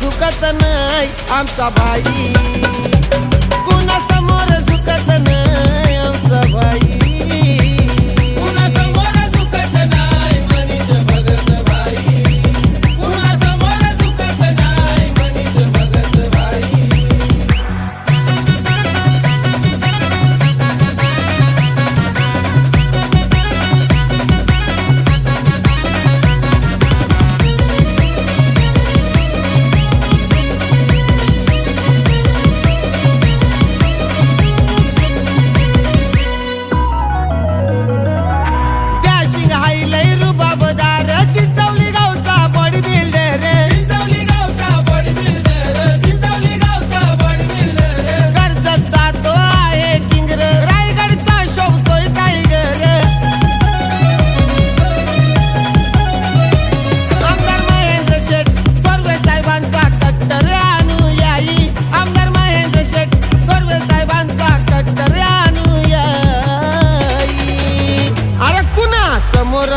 झुकत नाही आमचा बाई.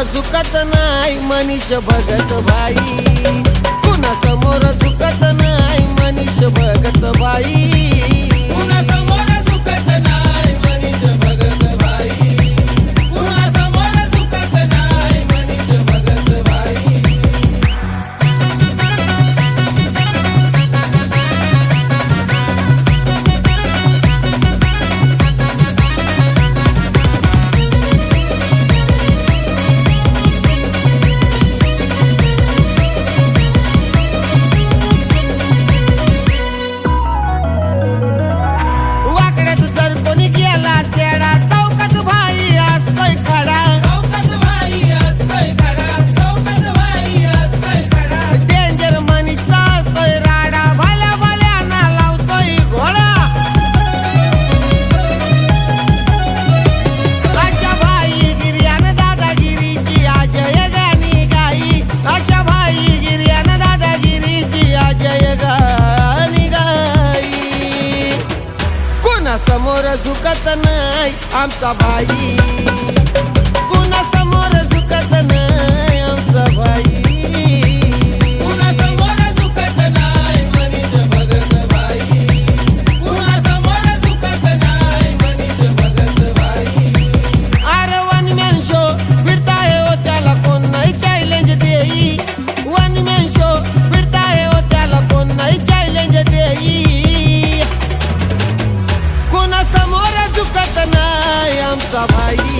झुकत नाही मनीष भगत बाई. कुणा समोर झुकत नाही मनीष भगत झुकत नाही आमचा भाई love how you